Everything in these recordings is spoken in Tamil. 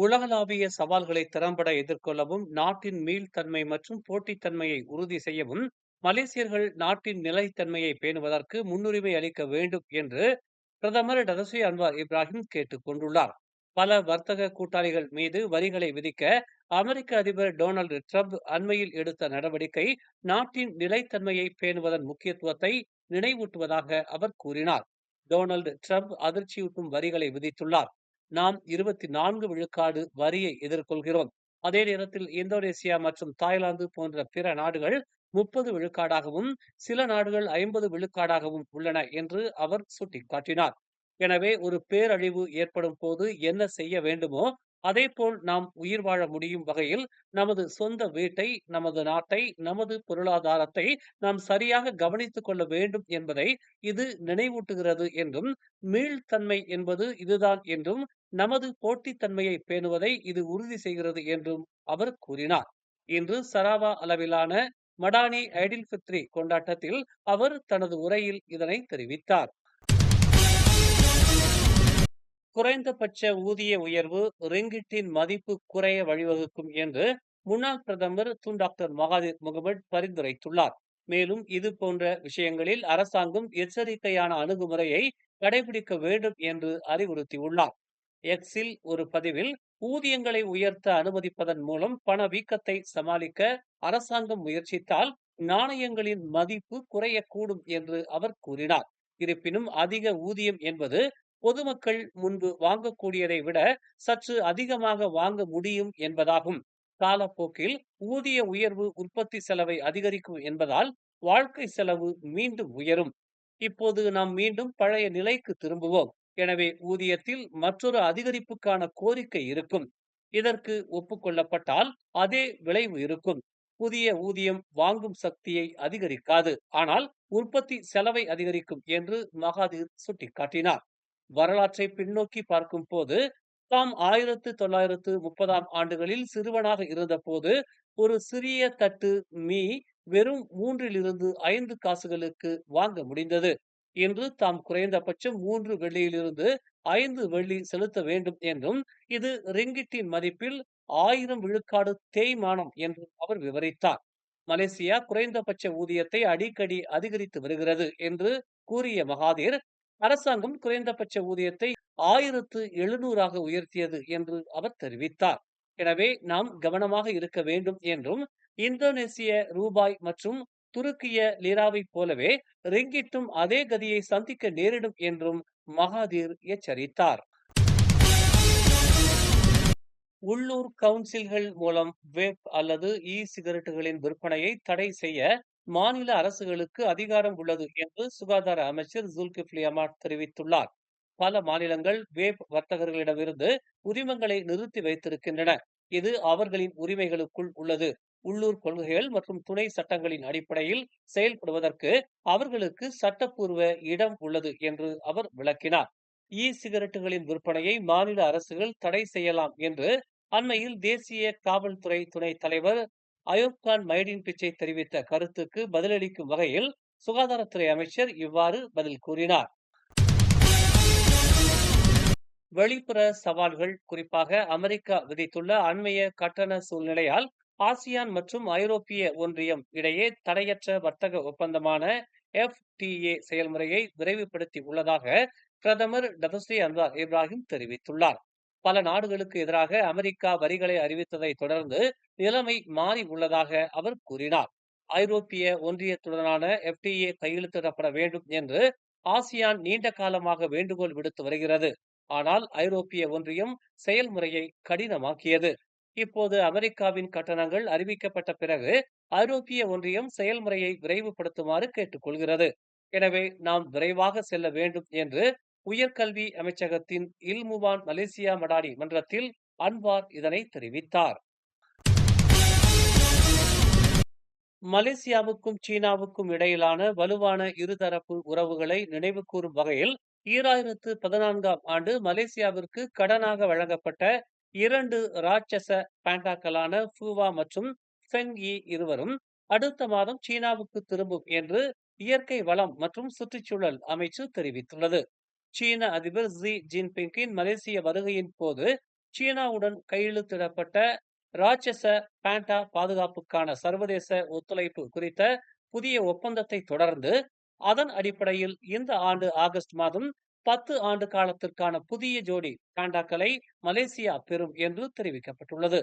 உலகளாவிய சவால்களை திறம்பட எதிர்கொள்ளவும், நாட்டின் மீள்தன்மை மற்றும் போட்டித்தன்மையை உறுதி செய்யவும், மலேசியர்கள் நாட்டின் நிலைத்தன்மையை பேணுவதற்கு முன்னுரிமை அளிக்க வேண்டும் என்று பிரதமர் டதஸ்ரீ அன்வார் இப்ராஹிம் கேட்டுக் கொண்டுள்ளார். பல வர்த்தக கூட்டாளிகள் மீது வரிகளை விதிக்க அமெரிக்க அதிபர் டொனால்டு ட்ரம்ப் அண்மையில் எடுத்த நடவடிக்கை நாட்டின் நிலைத்தன்மையை பேணுவதன் முக்கியத்துவத்தை நினைவூட்டுவதாக அவர் கூறினார். டொனால்டு ட்ரம்ப் அதிர்ச்சியூட்டும் வரிகளை விதித்துள்ளார். நாம் இருபத்தி நான்கு விழுக்காடு வரியை எதிர்கொள்கிறோம். அதே நேரத்தில் இந்தோனேசியா மற்றும் தாய்லாந்து போன்ற பிற நாடுகள் முப்பது விழுக்காடாகவும், சில நாடுகள் ஐம்பது விழுக்காடாகவும் உள்ளன என்று அவர் சுட்டிக்காட்டினார். எனவே ஒரு பேரழிவு ஏற்படும் போது என்ன செய்ய வேண்டுமோ, அதேபோல் நாம் உயிர் வாழ முடியும் வகையில் நமது சொந்த வீட்டை, நமது நாட்டை, நமது பொருளாதாரத்தை நாம் சரியாக கவனித்துக் கொள்ள வேண்டும் என்பதை இது நினைவூட்டுகிறது என்றும், மீள்தன்மை என்பது இதுதான் என்றும், நமது போட்டித்தன்மையை பேணுவதை இது உறுதி செய்கிறது என்றும் அவர் கூறினார். இன்று சராவா அளவிலான மடானி ஐடில் பித்ரி கொண்டாட்டத்தில் அவர் தனது உரையில் இதனை தெரிவித்தார். குறைந்தபட்ச ஊதிய உயர்வு ரிங்கிட்டின் மதிப்பு குறைய வழிவகுக்கும் என்று முன்னாள் பிரதமர் துன் டாக்டர் மகாதீர் முகமது பரிந்துரைத்துள்ளார். மேலும் இது போன்ற விஷயங்களில் அரசாங்கம் எச்சரிக்கையான அணுகுமுறையை கடைபிடிக்க வேண்டும் என்று அறிவுறுத்தியுள்ளார். எக்ஸில் ஒரு பதிவில் ஊதியங்களை உயர்த்த அனுமதிப்பதன் மூலம் பணவீக்கத்தை சமாளிக்க அரசாங்கம் முயற்சித்தால் நாணயங்களின் மதிப்பு குறையக்கூடும் என்று அவர் கூறினார். இருப்பினும் அதிக ஊதியம் என்பது பொதுமக்கள் முன்பு வாங்கக்கூடியதை விட சற்று அதிகமாக வாங்க முடியும் என்பதாகும். காலப்போக்கில் ஊதிய உயர்வு உற்பத்தி செலவை அதிகரிக்கும் என்பதால் வாழ்க்கை செலவு மீண்டும் உயரும். இப்போது நாம் மீண்டும் பழைய நிலைக்கு திரும்புவோம். எனவே ஊதியத்தில் மற்றொரு அதிகரிப்புக்கான கோரிக்கை இருக்கும். இதற்கு ஒப்புக்கொள்ளப்பட்டால் அதே விளைவு இருக்கும். புதிய ஊதியம் வாங்கும் சக்தியை அதிகரிக்காது. ஆனால் உற்பத்தி செலவை அதிகரிக்கும் என்று மகாதீர் சுட்டிக்காட்டினார். வரலாற்றை பின்னோக்கி பார்க்கும் போது தாம் ஆயிரத்து தொள்ளாயிரத்து முப்பதாம் ஆண்டுகளில் சிறுவனாக இருந்தபோது ஒரு சிறிய தட்டு மீ வெறும் மூன்றிலிருந்து ஐந்து காசுகளுக்கு வாங்க முடிந்தது. இன்று தாம் குறைந்தபட்சம் மூன்று வெள்ளியிலிருந்து ஐந்து வெள்ளி செலுத்த வேண்டும் என்றும், இது ரிங்கிட்டின் மதிப்பில் ஆயிரம் விழுக்காடு தேய்மானம் என்றும் அவர் விவரித்தார். மலேசியா குறைந்தபட்ச ஊதியத்தை அடிக்கடி அதிகரித்து வருகிறது என்று கூறிய மகாதீர், அரசாங்கம் குறைந்தபட்ச ஊதியத்தை ஆயிரத்து எழுநூறாக உயர்த்தியது என்று அவர் தெரிவித்தார். எனவே நாம் கவனமாக இருக்க வேண்டும் என்றும், இந்தோனேசிய ரூபாய் மற்றும் துருக்கிய லீராவை போலவே ரிங்கிட்டும் அதே கதியை சந்திக்க நேரிடும் என்றும் மகாதீர் எச்சரித்தார். உள்ளூர் கவுன்சில்கள் மூலம் வேப் அல்லது இ சிகரெட்டுகளின் விற்பனையை தடை செய்ய மாநில அரசுகளுக்கு அதிகாரம் உள்ளது என்று சுகாதார அமைச்சர் ஜுல்கிப்லி அமாட் தெரிவித்துள்ளார். பல மாநிலங்கள் வேப் வர்த்தகர்களிடமிருந்து உரிமங்களை நிறுத்தி வைத்திருக்கின்றன. இது அவர்களின் உரிமைகளுக்குள் உள்ளது. உள்ளூர் கொள்கைகள் மற்றும் துணை சட்டங்களின் அடிப்படையில் செயல்படுவதற்கு அவர்களுக்கு சட்டப்பூர்வ இடம் உள்ளது என்று அவர் விளக்கினார். இ சிகரெட்டுகளின் விற்பனையை மாநில அரசுகள் தடை செய்யலாம் என்று அண்மையில் தேசிய காவல்துறை துணைத் தலைவர் அயூப்கான் மைடின் பிச்சை தெரிவித்த கருத்துக்கு பதிலளிக்கும் வகையில் சுகாதாரத்துறை அமைச்சர் இவ்வாறு பதில் கூறினார். வெளிப்புற சவால்கள் குறிப்பாக அமெரிக்கா விதித்துள்ள அண்மைய கட்டண சூழ்நிலையால் ஆசியான் மற்றும் ஐரோப்பிய ஒன்றியம் இடையே தடையற்ற வர்த்தக ஒப்பந்தமான எஃப்.டி.ஏ செயல்முறையை விரைவுபடுத்தி உள்ளதாக பிரதமர் டதஸ்ரீ அன்வார் இப்ராஹிம் தெரிவித்துள்ளார். பல நாடுகளுக்கு எதிராக அமெரிக்கா வரிகளை அறிவித்ததை தொடர்ந்து நிலைமை மாறி உள்ளதாக அவர் கூறினார். ஐரோப்பிய ஒன்றியத்துடனான எஃப்.டி.ஏ கையெழுத்திடப்பட வேண்டும் என்று ஆசியான் நீண்ட காலமாக வேண்டுகோள் விடுத்து வருகிறது. ஆனால் ஐரோப்பிய ஒன்றியம் செயல்முறையை கடினமாக்கியது. இப்போது அமெரிக்காவின் கட்டணங்கள் அறிவிக்கப்பட்ட பிறகு ஐரோப்பிய ஒன்றியம் செயல்முறையை விரைவுபடுத்துமாறு கேட்டுக்கொள்கிறது எனவே நாம் விரைவாக செல்ல வேண்டும் என்று உயர்கல்வி அமைச்சகத்தின் இல்முவான் மலேசியா மடாடி மன்றத்தில் அன்வார் இதனை தெரிவித்தார். மலேசியாவுக்கும் சீனாவுக்கும் இடையிலான வலுவான இருதரப்பு உறவுகளை நினைவுகூரும் வகையில் ஈராயிரத்து பதினான்காம் ஆண்டு மலேசியாவிற்கு கடனாக வழங்கப்பட்ட இரண்டு ராட்சச பாண்டாக்களான ஃபூவா மற்றும் ஃபெங் இ இருவரும் அடுத்த மாதம் சீனாவுக்கு திரும்பும் என்று இயற்கை வளம் மற்றும் சுற்றுச்சூழல் அமைச்சு தெரிவித்துள்ளது. சீன அதிபர் ஜி ஜின்பிங்கின் மலேசிய வருகையின் போது சீனாவுடன் கையெழுத்திடப்பட்ட ராட்சச பேண்டா பாதுகாப்புக்கான சர்வதேச ஒத்துழைப்பு குறித்த புதிய ஒப்பந்தத்தை தொடர்ந்து அதன் அடிப்படையில் இந்த ஆண்டு ஆகஸ்ட் மாதம் பத்து ஆண்டு காலத்திற்கான புதிய ஜோடி பேண்டாக்களை மலேசியா பெறும் என்று தெரிவிக்கப்பட்டுள்ளது.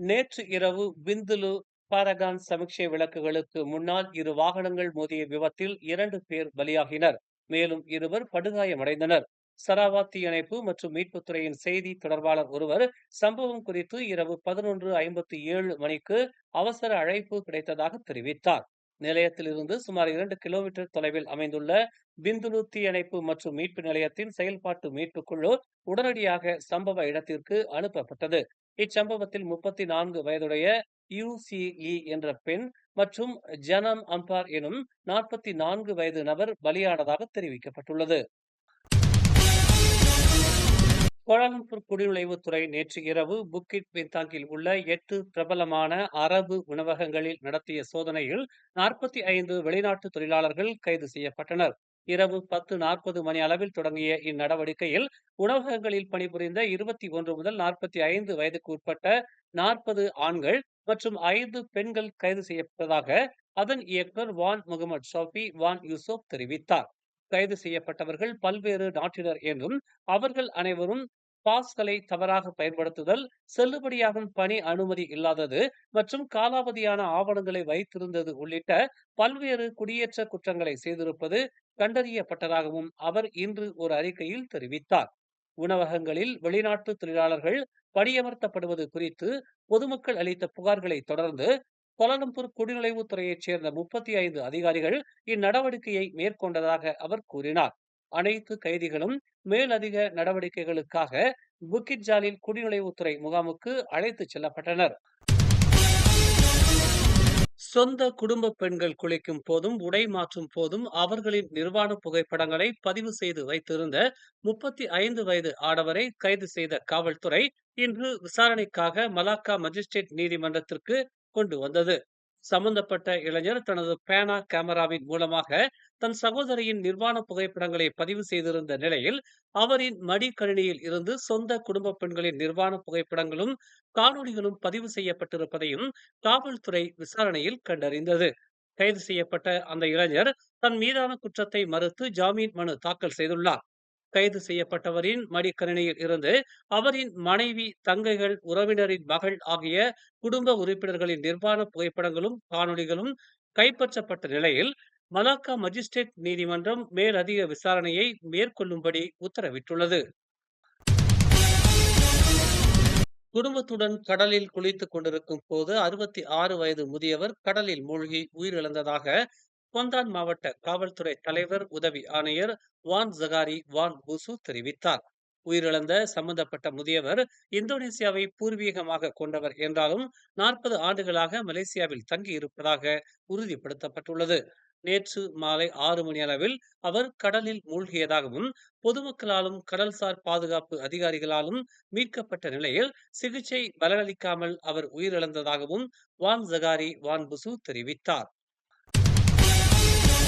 நேற்று இரவு பிந்துலு பாரகான் சமிக்ஷை விளக்குகளுக்கு முன்னால் இரு வாகனங்கள் மோதிய விபத்தில் இரண்டு பேர் பலியாகினர். மேலும் இருவர் படுகாயமடைந்தனர். சராவாத் தீயணைப்பு மற்றும் மீட்புத்துறையின் செய்தி தொடர்பாளர் ஒருவர் சம்பவம் குறித்து இரவு பதினொன்று ஐம்பத்தி ஏழு மணிக்கு அவசர அழைப்பு கிடைத்ததாக தெரிவித்தார். நிலையத்திலிருந்து சுமார் இரண்டு கிலோமீட்டர் தொலைவில் அமைந்துள்ள பிந்துலு தீயணைப்பு மற்றும் மீட்பு நிலையத்தின் செயல்பாட்டு மீட்புக்குழு உடனடியாக சம்பவ இடத்திற்கு அனுப்பப்பட்டது. இச்சம்பவத்தில் முப்பத்தி நான்கு வயதுடைய யூசிஇ என்ற பெண் மற்றும் ஜனம் அம்பார் எனும் நாற்பத்தி நான்கு வயது நபர் பலியானதாக தெரிவிக்கப்பட்டுள்ளது. கோலாலம்பூர் குடிநுழைவுத்துறை நேற்று இரவு புக்கிட் பின்தாங்கில் உள்ள எட்டு பிரபலமான அரபு உணவகங்களில் நடத்திய சோதனையில் நாற்பத்தி ஐந்து வெளிநாட்டு தொழிலாளர்கள் கைது செய்யப்பட்டனர். இரவு பத்து நாற்பது மணி அளவில் தொடங்கிய இந்நடவடிக்கையில் உணவகங்களில் பணிபுரிந்த இருபத்தி ஒன்று முதல் நாற்பத்தி ஐந்து வயதுக்கு உட்பட்ட நாற்பது ஆண்கள் மற்றும் ஐந்து பெண்கள் கைது செய்யப்பட்டதாக அதன் இயக்குனர் வான் முகமது ஷாஃபி வான் யூசுப் தெரிவித்தார். கைது செய்யப்பட்டவர்கள் பல்வேறு நாட்டினர் என்றும் அவர்கள் அனைவரும் பாஸ்களை தவறாக பயன்படுத்துதல் செல்லுபடியாகும் பணி அனுமதி இல்லாதது மற்றும் காலாவதியான ஆவணங்களை வைத்திருந்தது உள்ளிட்ட பல்வேறு குடியேற்ற குற்றங்களை செய்திருப்பது கண்டறியப்பட்டதாகவும் அவர் இன்று ஒரு அறிக்கையில் தெரிவித்தார். உணவகங்களில் வெளிநாட்டு தொழிலாளர்கள் பணியமர்த்தப்படுவது குறித்து பொதுமக்கள் அளித்த புகார்களை தொடர்ந்து கோலாலம்பூர் குடிநுழைவுத்துறையைச் சேர்ந்த முப்பத்தி ஐந்து அதிகாரிகள் இந்நடவடிக்கையை மேற்கொண்டதாக அவர் கூறினார். அனைத்து கைதிகளும் மேலதிக நடவடிக்கைகளுக்காக புக்கிட் ஜாலில் குடிநுழைவுத்துறை முகாமுக்கு அழைத்துச் செல்லப்பட்டனர். சொந்த குடும்ப பெண்கள் குளிக்கும் போதும் உடை மாற்றும் போதும் அவர்களின் நிர்வாண புகைப்படங்களை பதிவு செய்து வைத்திருந்த முப்பத்தி ஐந்து வயது ஆடவரை கைது செய்த காவல்துறை இன்று விசாரணைக்காக மலாக்கா மஜிஸ்ட்ரேட் நீதிமன்றத்திற்கு கொண்டு வந்தது. சம்பந்தப்பட்ட இளைஞர் தனது பேனா கேமராவின் மூலமாக தன் சகோதரியின் நிர்வாண புகைப்படங்களை பதிவு செய்திருந்த நிலையில் அவரின் மடிக்கணினியில் இருந்து சொந்த குடும்ப பெண்களின் நிர்வாண புகைப்படங்களும் காணொலிகளும் பதிவு செய்யப்பட்டிருப்பதையும் காவல்துறை விசாரணையில் கண்டறிந்தது. கைது செய்யப்பட்ட அந்த இளைஞர் தன் மீதான குற்றத்தை மறுத்து ஜாமீன் மனு தாக்கல் செய்துள்ளார். கைது செய்யப்பட்டவரின் மடிக்கணினியில் இருந்து அவரின் மனைவி தங்கைகள் உறவினரின் மகள் ஆகிய குடும்ப உறுப்பினர்களின் நிர்வாண புகைப்படங்களும் காணொலிகளும் கைப்பற்றப்பட்ட நிலையில் மலாக்கா மஜிஸ்ட்ரேட் நீதிமன்றம் மேலதிக விசாரணையை மேற்கொள்ளும்படி உத்தரவிட்டுள்ளது. குடும்பத்துடன் கடலில் குளித்துக் கொண்டிருக்கும் போது அறுபத்தி ஆறு வயது முதியவர் கடலில் மூழ்கி உயிரிழந்ததாக கொந்தான் மாவட்ட காவல்துறை தலைவர் உதவி ஆணையர் வான் ஜகாரி வான் பூசு தெரிவித்தார். உயிரிழந்த சம்பந்தப்பட்ட முதியவர் இந்தோனேசியாவை பூர்வீகமாக கொண்டவர் என்றாலும் நாற்பது ஆண்டுகளாக மலேசியாவில் தங்கியிருப்பதாக உறுதிப்படுத்தப்பட்டுள்ளது. நேற்று மாலை ஆறு மணி அளவில் அவர் கடலில் மூழ்கியதாகவும் பொதுமக்களாலும் கடல்சார் பாதுகாப்பு அதிகாரிகளாலும் மீட்கப்பட்ட நிலையில் சிகிச்சை பலனளிக்காமல் அவர் உயிரிழந்ததாகவும் வான் ஜகாரி வான்புசு தெரிவித்தார்.